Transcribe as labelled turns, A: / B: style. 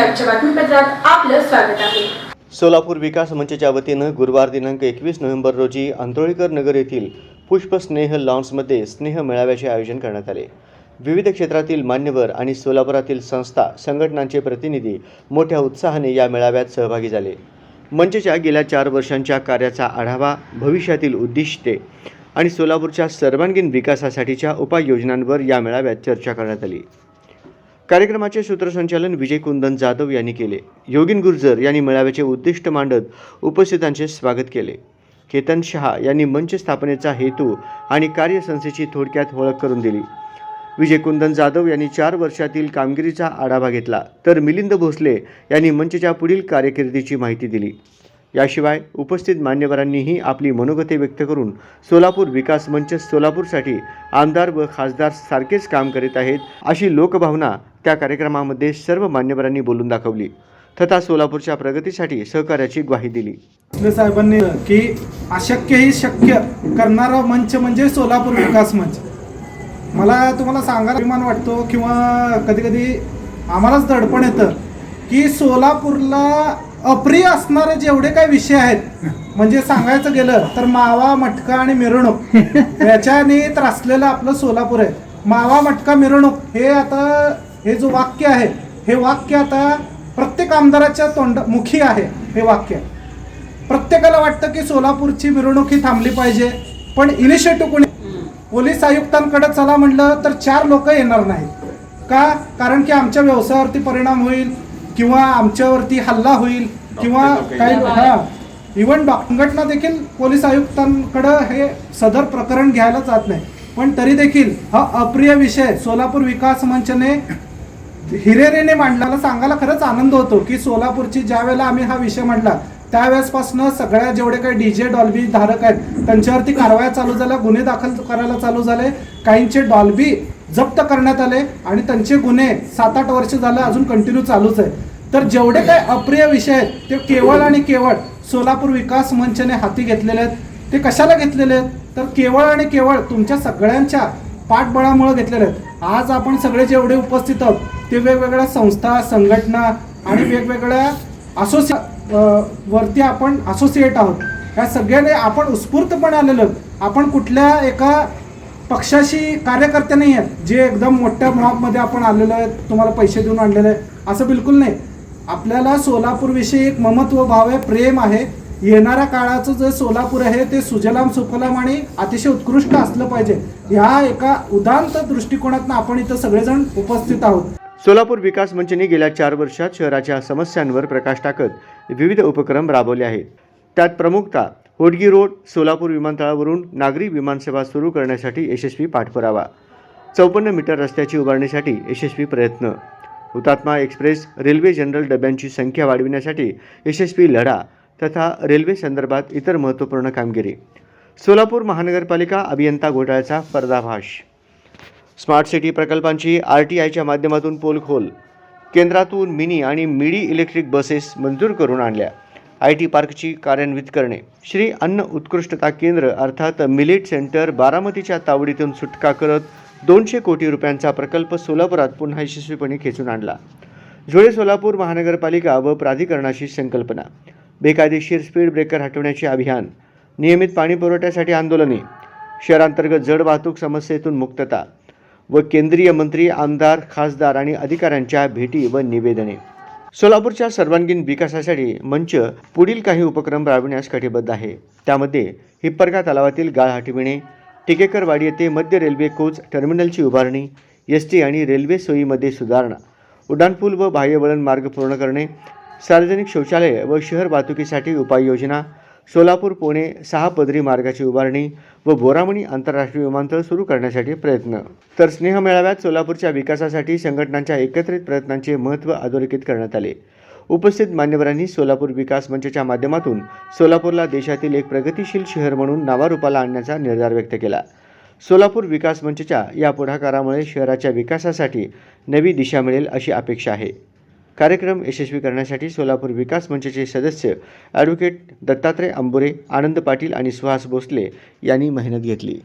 A: आपलं स्वागत आहे.
B: सोलापूर विकास मंचच्या वतीनं गुरुवार दिनांक एकवीस नोव्हेंबर रोजी आंतोळीकर नगर येथील पुष्पस्नेह लॉन्समध्ये स्नेह मेळाव्याचे आयोजन करण्यात आले. विविध क्षेत्रातील मान्यवर आणि सोलापुरातील संस्था संघटनांचे प्रतिनिधी मोठ्या उत्साहाने या मेळाव्यात सहभागी झाले. मंचच्या गेल्या चार वर्षांच्या कार्याचा आढावा भविष्यातील उद्दिष्टे आणि सोलापूरच्या सर्वांगीण विकासासाठीच्या उपाययोजनांवर या मेळाव्यात चर्चा करण्यात आली. कार्यक्रमाचे सूत्रसंचालन विजय कुंदन जाधव यांनी केले. योगिन गुर्जर यांनी मेळाव्याचे उद्दिष्ट मांडत उपस्थितांचे स्वागत केले. केतन शहा यांनी मंच स्थापनेचा हेतू आणि कार्यसंस्थेची थोडक्यात ओळख करून दिली. विजय कुंदन जाधव यांनी चार वर्षातील कामगिरीचा आढावा घेतला. तर मिलिंद भोसले यांनी मंचच्या पुढील कार्यकिर्दीची माहिती दिली. याशिवाय उपस्थित मान्यवरांनीही आपली मनोगते व्यक्त करून सोलापूर विकास मंच सोलापूरसाठी आमदार व खासदार सारखेच काम करीत आहेत अशी लोकभावना त्या कार्यक्रमामध्ये सर्व मान्यवरांनी बोलून दाखवली. तथा सोलापूरच्या प्रगतीसाठी सहकार्याची ग्वाही दिली.
C: साहेबांनी की अशक्य ही शक्य करणारा मंच म्हणजे सोलापूर विकास मंच. मला तुम्हाला सांगायला अभिमान वाटतो किंवा कधी कधी आम्हालाच दडपण येतं. की सोलापूरला अप्रिय असणारे जेवढे काही विषय आहेत म्हणजे सांगायचं गेलं तर मावा मटका आणि मिरवणूक. याच्याने त्रासलेलं आपलं सोलापूर आहे. मावा मटका मिरवणूक हे आता हे जो वाक्य आहे हे वाक्य आता प्रत्येक आमदाराच्या तोंड मुखी आहे हे वाक्य. प्रत्येकाला वाटतं की सोलापूरची मिरवणूक ही थांबली पाहिजे पण इनिशिएटिव्ह कोणी पोलीस आयुक्तांकडे चला म्हटलं तर चार लोक येणार नाहीत. का? कारण की आमच्या व्यवसायावरती परिणाम होईल किंवा आमच्यावरती हल्ला होईल किंवा काही हा इव्हन संघटना देखील पोलीस आयुक्तांकडं हे सदर प्रकरण घ्यायला जात नाही. पण तरी देखील हा अप्रिय विषय सोलापूर विकास मंचने हिरेरेने मांडला. सांगायला खरंच आनंद होतो की सोलापूरची ज्या वेळेला आम्ही हा विषय मांडला त्यावेळेसपासून सगळ्या जेवढे काही डीजे डॉल्बी धारक आहेत त्यांच्यावरती कारवाया चालू झाल्या गुन्हे दाखल करायला चालू झाले. काहींचे डॉल्बी जप्त करण्यात आले आणि त्यांचे गुन्हे सात आठ वर्ष झालं अजून कंटिन्यू चालूच आहे तर जेवढे काही अप्रिय विषय आहेत ते केवळ आणि केवळ सोलापूर विकास मंचने हाती घेतलेले आहेत. ते कशाला घेतलेले आहेत? तर केवळ आणि केवळ तुमच्या सगळ्यांच्या पाठबळामुळे घेतलेले आहेत. आज आपण सगळे जेवढे उपस्थित आहोत ते वेगवेगळ्या संस्था संघटना आणि वेगवेगळ्या असोसिए वरती आपण असोसिएट आहोत. या सगळ्याने आपण उत्स्फूर्तपणे आलेलो आहोत. आपण कुठल्या एका पक्षाशी कार्यकर्ते नाही आहेत. जे एकदम मोठ्या मॉबमध्ये आपण आलेलो आहेत तुम्हाला पैसे देऊन आणलेले आहे असं बिलकुल नाही. आपल्याला सोलापूरविषयी एक ममत्व भाव आहे प्रेम आहे. येणाऱ्या काळाचं जे सोलापूर आहे ते सुजलाम सुफलाम आणि अतिशय उत्कृष्ट असलं पाहिजे. ह्या एका उदांत दृष्टिकोनातून आपण इथं सगळेजण उपस्थित आहोत.
B: सोलापूर विकास मंचने गेल्या चार वर्षात शहराच्या समस्यांवर प्रकाश टाकत विविध उपक्रम राबवले आहेत. त्यात प्रमुखता होडगी रोड सोलापूर विमानतळावरून नागरी विमानसेवा सुरू करण्यासाठी यशस्वी पाठपुरावा. चौपन्न मीटर रस्त्याची उभारणीसाठी यशस्वी प्रयत्न. हुतात्मा एक्सप्रेस रेल्वे जनरल डब्यांची संख्या वाढविण्यासाठी यशस्वी लढा तथा रेल्वे संदर्भात इतर महत्त्वपूर्ण कामगिरी. सोलापूर महानगरपालिका अभियंता घोटाळ्याचा पर्दाभाष स्मार्ट सिटी प्रकल्पांची आर टी आयच्या माध्यमातून पोलखोल. केंद्रातून मिनी आणि मिडी इलेक्ट्रिक बसेस मंजूर करून आणल्या. आय टी पार्कची कार्यान्वित करणे. श्री अन्न उत्कृष्टता केंद्र अर्थात मिलेट सेंटर बारामतीच्या तावडीतून सुटका करत दोनशे कोटी रुपयांचा प्रकल्प सोलापुरात पुन्हा यशस्वीपणे खेचून आणला. जुळे सोलापूर महानगरपालिका व प्राधिकरणाची संकल्पना. बेकायदेशीर स्पीड ब्रेकर हटवण्याचे अभियान. नियमित पाणी पुरवठ्यासाठी आंदोलने. शहरांतर्गत जड वाहतूक समस्येतून मुक्तता. व केंद्रीय मंत्री आमदार खासदार आणि अधिकाऱ्यांच्या भेटी व निवेदने. सोलापूरच्या सर्वांगीण विकासासाठी मंच पुढील काही उपक्रम राबविण्यास कटिबद्ध आहे. त्यामध्ये हिप्परगा तलावातील गाळ हटविणे टिकेकरवाडी येथे मध्य रेल्वे कोच टर्मिनलची उभारणी एस टी आणि रेल्वे सोयीमध्ये सुधारणा उड्डाणपूल व बाह्यवळण मार्ग पूर्ण करणे सार्वजनिक शौचालय व शहर वाहतुकीसाठी उपाययोजना सोलापूर पुणे सहा पदरी मार्गाची उभारणी व बोरामणी आंतरराष्ट्रीय विमानतळ सुरू करण्यासाठी प्रयत्न. तर स्नेह मेळाव्यात सोलापूरच्या विकासासाठी संघटनांच्या एकत्रित प्रयत्नांचे महत्त्व अधोरेखित करण्यात आले. उपस्थित मान्यवरांनी सोलापूर विकास मंचच्या माध्यमातून सोलापूरला देशातील एक प्रगतिशील शहर म्हणून नावारूपाला आणण्याचा निर्धार व्यक्त केला. सोलापूर विकास मंचच्या या पुढाकारामुळे शहराच्या विकासासाठी नवी दिशा मिळेल अशी अपेक्षा आहे. कार्यक्रम यशस्वी करण्यासाठी सोलापूर विकास मंचचे सदस्य ॲडव्होकेट दत्तात्रय आंबोरे आनंद पाटील आणि सुहास भोसले यांनी मेहनत घेतली.